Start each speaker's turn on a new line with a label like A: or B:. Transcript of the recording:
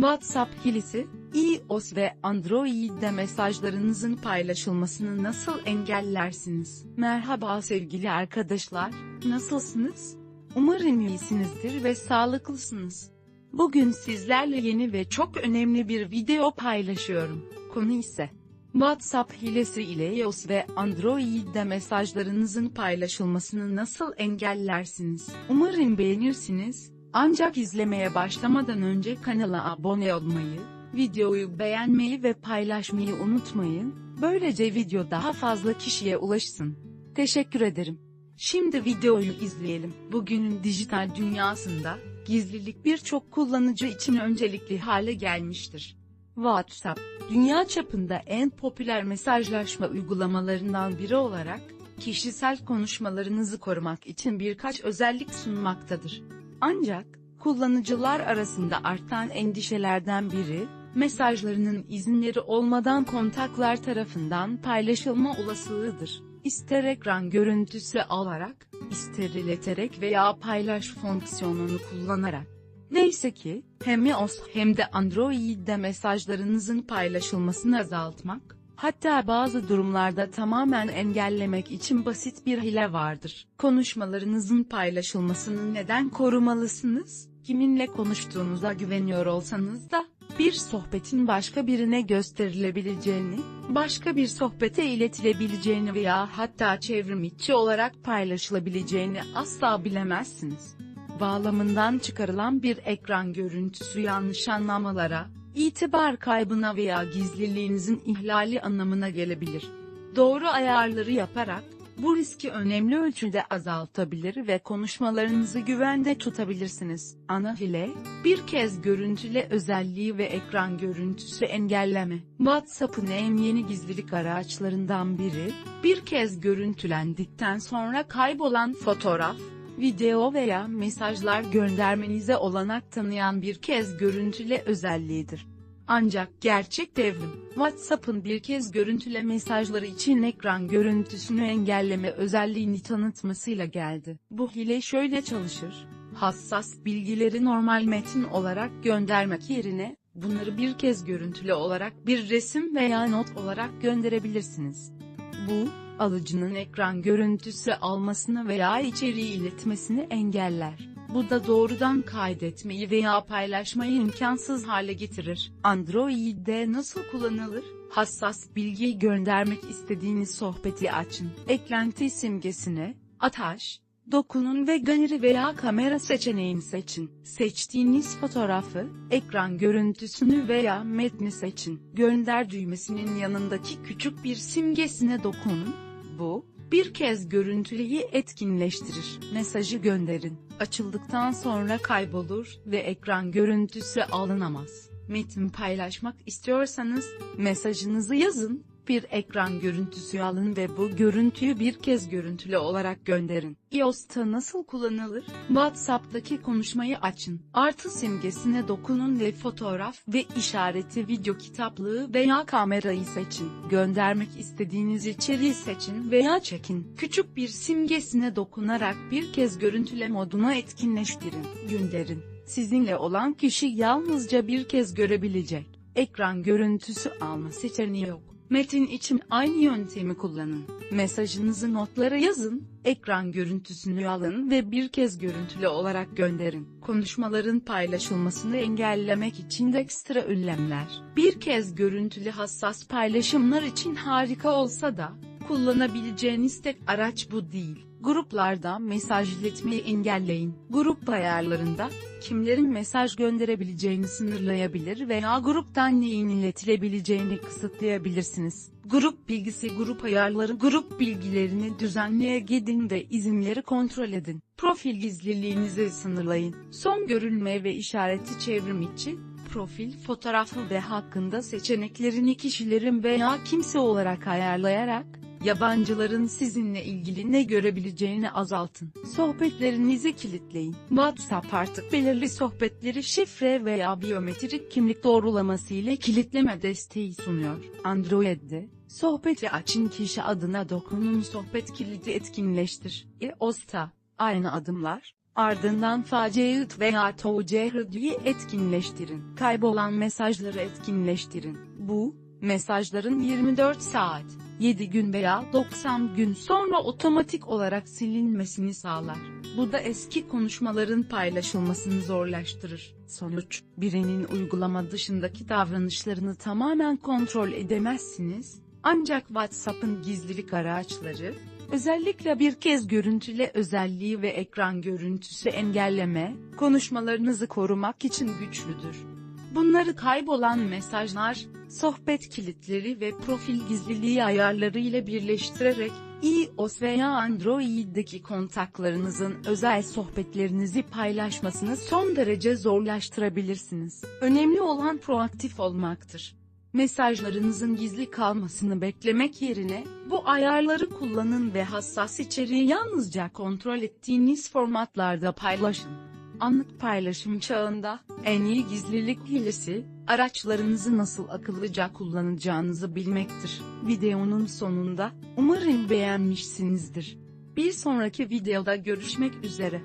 A: WhatsApp hilesi, iOS ve Android'de mesajlarınızın paylaşılmasını nasıl engellersiniz? Merhaba sevgili arkadaşlar, nasılsınız? Umarım iyisinizdir ve sağlıklısınız. Bugün sizlerle yeni ve çok önemli bir video paylaşıyorum. Konu ise WhatsApp hilesi ile iOS ve Android'de mesajlarınızın paylaşılmasını nasıl engellersiniz? Umarım beğenirsiniz. Ancak izlemeye başlamadan önce kanala abone olmayı, videoyu beğenmeyi ve paylaşmayı unutmayın. Böylece video daha fazla kişiye ulaşsın. Teşekkür ederim. Şimdi videoyu izleyelim. Bugünün dijital dünyasında, gizlilik birçok kullanıcı için öncelikli hale gelmiştir. WhatsApp, dünya çapında en popüler mesajlaşma uygulamalarından biri olarak, kişisel konuşmalarınızı korumak için birkaç özellik sunmaktadır. Ancak, kullanıcılar arasında artan endişelerden biri, mesajlarının izinleri olmadan kontaklar tarafından paylaşılma olasılığıdır. İster ekran görüntüsü alarak, ister ileterek veya paylaş fonksiyonunu kullanarak. Neyse ki, hem iOS hem de Android'de mesajlarınızın paylaşılmasını azaltmak, hatta bazı durumlarda tamamen engellemek için basit bir hile vardır. Konuşmalarınızın paylaşılmasını neden korumalısınız? Kiminle konuştuğunuza güveniyor olsanız da, bir sohbetin başka birine gösterilebileceğini, başka bir sohbete iletilebileceğini veya hatta çevrim içi olarak paylaşılabileceğini asla bilemezsiniz. Bağlamından çıkarılan bir ekran görüntüsü yanlış anlamalara, itibar kaybına veya gizliliğinizin ihlali anlamına gelebilir. Doğru ayarları yaparak, bu riski önemli ölçüde azaltabilir ve konuşmalarınızı güvende tutabilirsiniz. Ana hile, bir kez görüntüle özelliği ve ekran görüntüsü engelleme. WhatsApp'ın en yeni gizlilik araçlarından biri, bir kez görüntülendikten sonra kaybolan fotoğraf, video veya mesajlar göndermenize olanak tanıyan bir kez görüntüle özelliğidir. Ancak gerçek devrim, WhatsApp'ın bir kez görüntüle mesajları için ekran görüntüsünü engelleme özelliğini tanıtmasıyla geldi. Bu hile şöyle çalışır. Hassas bilgileri normal metin olarak göndermek yerine, bunları bir kez görüntülü olarak bir resim veya not olarak gönderebilirsiniz. Bu, alıcının ekran görüntüsü almasını veya içeriği iletmesini engeller. Bu da doğrudan kaydetmeyi veya paylaşmayı imkansız hale getirir. Android'de nasıl kullanılır? Hassas bilgiyi göndermek istediğiniz sohbeti açın. Eklenti simgesine, ataş, dokunun ve galeri veya kamera seçeneğini seçin. Seçtiğiniz fotoğrafı, ekran görüntüsünü veya metni seçin. Gönder düğmesinin yanındaki küçük bir simgesine dokunun. Bu, bir kez görüntüleyi etkinleştirir. Mesajı gönderin. Açıldıktan sonra kaybolur ve ekran görüntüsü alınamaz. Metin paylaşmak istiyorsanız, mesajınızı yazın, bir ekran görüntüsü alın ve bu görüntüyü bir kez görüntülü olarak gönderin. iOS'ta nasıl kullanılır? WhatsApp'taki konuşmayı açın. Artı simgesine dokunun ve fotoğraf ve işareti video kitaplığı veya kamerayı seçin. Göndermek istediğiniz içeriği seçin veya çekin. Küçük bir simgesine dokunarak bir kez görüntüle moduna etkinleştirin. Gönderin. Sizinle olan kişi yalnızca bir kez görebilecek. Ekran görüntüsü alma seçeneği yok. Metin için aynı yöntemi kullanın. Mesajınızı notlara yazın, ekran görüntüsünü alın ve bir kez görüntülü olarak gönderin. Konuşmaların paylaşılmasını engellemek için de ekstra önlemler. Bir kez görüntülü hassas paylaşımlar için harika olsa da, kullanabileceğiniz tek araç bu değil. Gruplarda mesaj iletmeyi engelleyin. Grup ayarlarında, kimlerin mesaj gönderebileceğini sınırlayabilir veya gruptan neyin iletilebileceğini kısıtlayabilirsiniz. Grup bilgisi grup ayarları grup bilgilerini düzenleye gidin ve izinleri kontrol edin. Profil gizliliğinizi sınırlayın. Son görülme ve işareti çevrim içi, profil fotoğrafı ve hakkında seçeneklerini kişilerin veya kimse olarak ayarlayarak, yabancıların sizinle ilgili ne görebileceğini azaltın. Sohbetlerinizi kilitleyin. WhatsApp artık belirli sohbetleri şifre veya biyometrik kimlik doğrulaması ile kilitleme desteği sunuyor. Android'de, sohbeti açın kişi adına dokunun sohbet kilidi etkinleştir. iOS'ta, aynı adımlar, Ardından Faceit veya Tevcehüdü'yü etkinleştirin. Kaybolan mesajları etkinleştirin. Bu, mesajların 24 saat, 7 gün veya 90 gün sonra otomatik olarak silinmesini sağlar. Bu da eski konuşmaların paylaşılmasını zorlaştırır. Sonuç, birinin uygulama dışındaki davranışlarını tamamen kontrol edemezsiniz, ancak WhatsApp'ın gizlilik araçları, özellikle bir kez görüntüle özelliği ve ekran görüntüsü engelleme, konuşmalarınızı korumak için güçlüdür. Bunları kaybolan mesajlar, sohbet kilitleri ve profil gizliliği ayarları ile birleştirerek, iOS veya Android'deki kontaklarınızın özel sohbetlerinizi paylaşmasını son derece zorlaştırabilirsiniz. Önemli olan proaktif olmaktır. Mesajlarınızın gizli kalmasını beklemek yerine, bu ayarları kullanın ve hassas içeriği yalnızca kontrol ettiğiniz formatlarda paylaşın. Anlık paylaşım çağında, en iyi gizlilik hilesi, araçlarınızı nasıl akıllıca kullanacağınızı bilmektir. Videonun sonunda, umarım beğenmişsinizdir. Bir sonraki videoda görüşmek üzere.